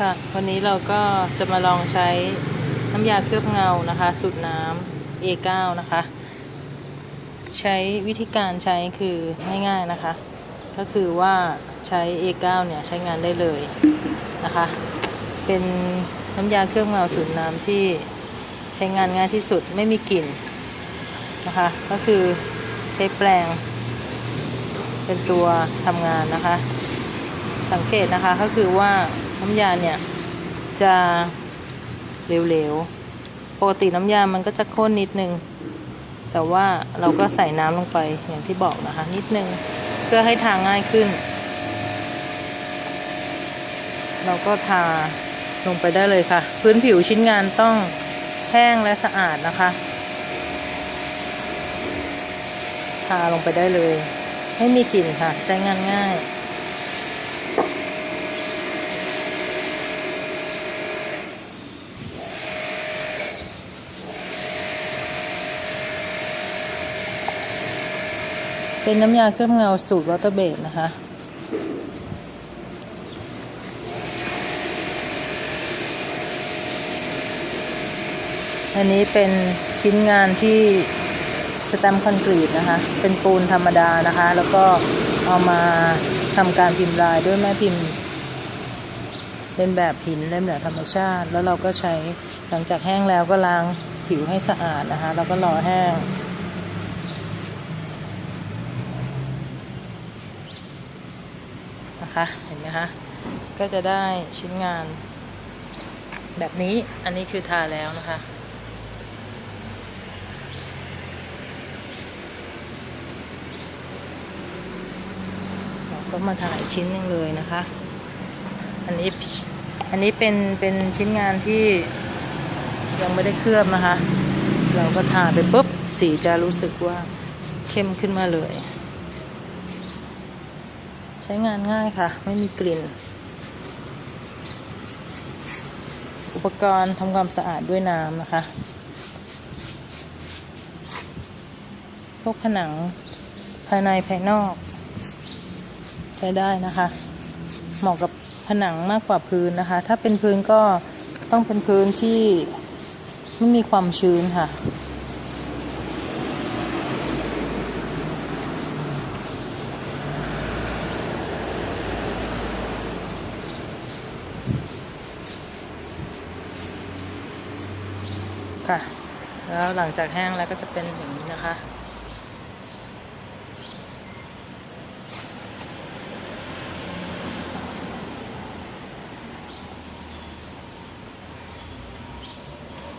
ค่ะ วันนี้เราก็จะมาลองใช้น้ำยาเคลือบเงานะคะ สูตรน้ำ A9 นะคะ ใช้วิธีการใช้คือง่ายๆนะคะ ก็คือว่าใช้ A9 เนี่ยใช้งานได้เลยนะคะ เป็นน้ำยาเคลือบเงาสูตรน้ำที่ใช้งานง่ายที่สุดไม่มีกลิ่นนะคะ ก็คือใช้แปรงเป็นตัวทำงานนะคะ สังเกตนะคะก็คือว่า น้ำยาเนี่ยจะเหลวๆ ปกติน้ำยามันก็จะข้นนิดนึง แต่ว่าเราก็ใส่น้ำลงไปอย่างที่บอกนะคะ นิดนึง เพื่อให้ทาง่ายขึ้น เราก็ทาลงไปได้เลยค่ะ พื้นผิวชิ้นงานต้องแห้งและสะอาดนะคะทาลงไปได้เลย ไม่มีกลิ่นค่ะ ใช้งานง่าย เป็นน้ำยาเคลือบเงาสูตรวอเตอร์เบดนะคะ อันนี้เป็นชิ้นงานที่สแตมคอนกรีตนะคะ เป็นปูนธรรมดานะคะ แล้วก็เอามาทำการพิมพ์ลายด้วยแม่พิมพ์เป็นแบบหินเล่มแบบธรรมชาติ แล้วเราก็ใช้หลังจากแห้งแล้วก็ล้างผิวให้สะอาดนะคะ แล้วก็รอแห้ง นะคะ เห็นไหมคะก็จะได้ชิ้นงาน แบบนี้อันนี้คือทาแล้วนะคะเราก็มาถ่ายชิ้นหนึงเลยนะคะ อันนี้อันนี้เป็นเป็นชิ้นงานที่ยังไม่ได้เคลือบนะคะ เราก็ทาไปปุ๊บสีจะรู้สึกว่าเข้มขึ้นมาเลย ใช้งานง่ายค่ะ ไม่มีกลิ่น อุปกรณ์ทำความสะอาดด้วยน้ำนะคะ พวกผนังภายในภายนอก ใช้ได้นะคะ เหมาะกับผนังมากกว่าพื้นนะคะ ถ้าเป็นพื้นก็ต้องเป็นพื้นที่ไม่มีความชื้นค่ะ ค่ะ แล้วหลังจากแห้งแล้วก็จะเป็นอย่างนี้นะคะ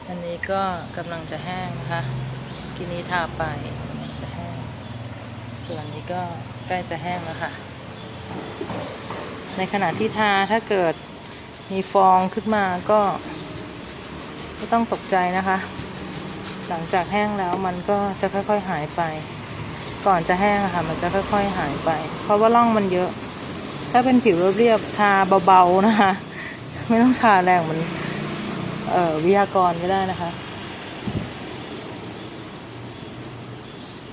อันนี้ก็กำลังจะแห้งนะคะ กินนี้ทาไปกำลังจะแห้ง ส่วนนี้ก็ใกล้จะแห้งแล้วค่ะ ในขณะที่ทาถ้าเกิดมีฟองขึ้นมาก็ ไม่ต้องตกใจนะคะ หลังจากแห้งแล้วมันก็จะค่อยๆหายไป ก่อนจะแห้งอะค่ะ มันจะค่อยๆหายไป เพราะว่าร่องมันเยอะ ถ้าเป็นผิวเรียบๆทาเบาๆนะคะ ไม่ต้องทาแรงเหมือนออวิทยากรก็ได้นะคะ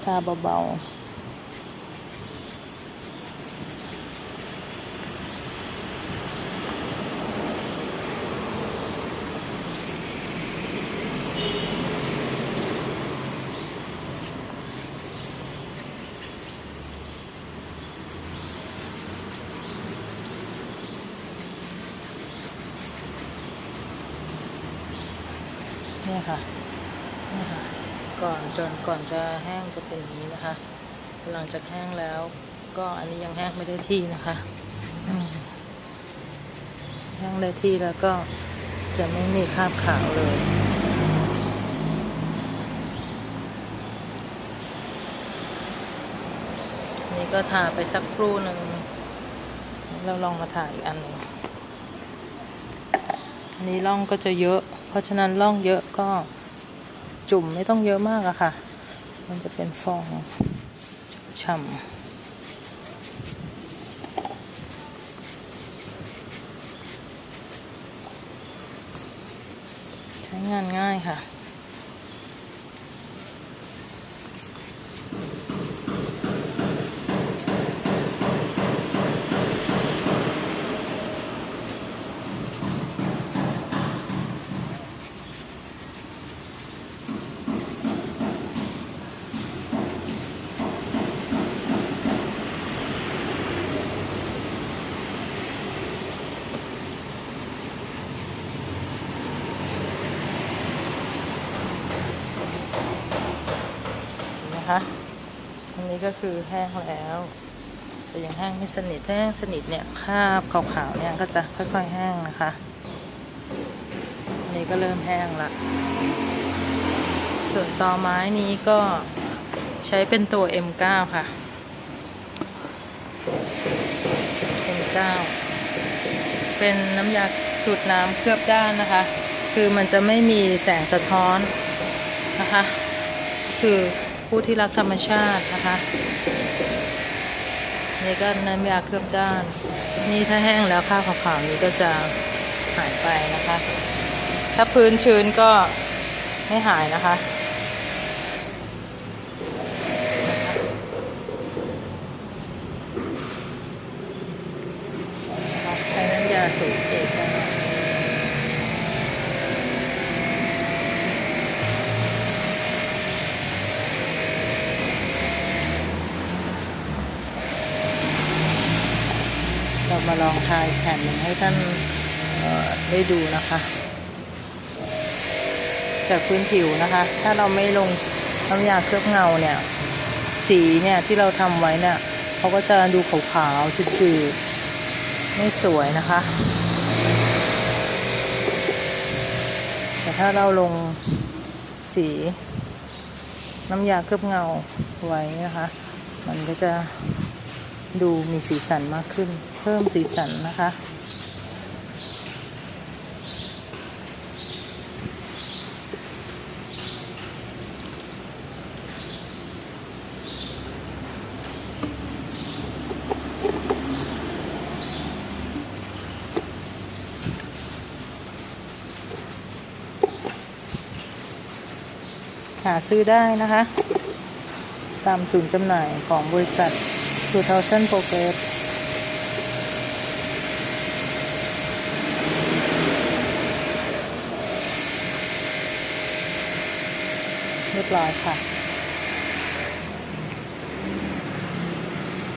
ทาเบาๆ ค่ะนี่ค่ะ ก่อนจนก่อนจะแห้งจะเป็นอย่างนี้นะคะ หลังจากแห้งแล้ว ก็อันนี้ยังแห้งไม่ได้ที่นะคะแห้งได้ที่แล้วก็จะไม่มีคราบขาวเลยนนี้ก็ทาไปสักครู่หนึ่งเราลองมาถ่ายอีกอันหนึ่งอันนี้ร่องก็จะเยอะ เพราะฉะนั้นล่องเยอะก็จุ่มไม่ต้องเยอะมากอะค่ะ มันจะเป็นฟองช่ำใช้งานง่ายค่ะ นะคะอันนี้ก็คือแห้งแล้วแต่ยังแห้งไม่สนิทถ้าแห้งสนิทเนี่ยคราบขาวๆเนี่ยก็จะค่อยๆแห้งนะคะอันนี้ก็เริ่มแห้งละส่วนตอไม้นี้ก็ใช้เป็นตัว M9 ค่ะ M9 เป็นน้ำยาสูตรน้ำเคลือบด้านนะคะ คือมันจะไม่มีแสงสะท้อนนะคะ คือ ผู้ที่รักธรรมชาตินะคะ นี่ก็น้ำยาเคลือบด้าน นี่ถ้าแห้งแล้วข้าวขาวๆนี้ก็จะหายไปนะคะ ถ้าพื้นชื้นก็ไม่หายนะคะใช้น้ำยาสูตรเอกได้เราองทายแผ่นหนึ่งให้ท่านได้ดูนะคะ จากพื้นผิวนะคะ ถ้าเราไม่ลงน้ำยาเคลือบเงาเนี่ย สีเนี่ยที่เราทำไว้เนี่ยเขาก็จะดูขาวๆจืดๆไม่สวยนะคะ แต่ถ้าเราลงสีน้ำยาเคลือบเงาไว้นะคะ มันก็จะ ดูมีสีสันมากขึ้น เพิ่มสีสันนะคะ หาซื้อได้นะคะ ตามศูนย์จำหน่ายของบริษัท 2000 pocket เรียบร้อยค่ะ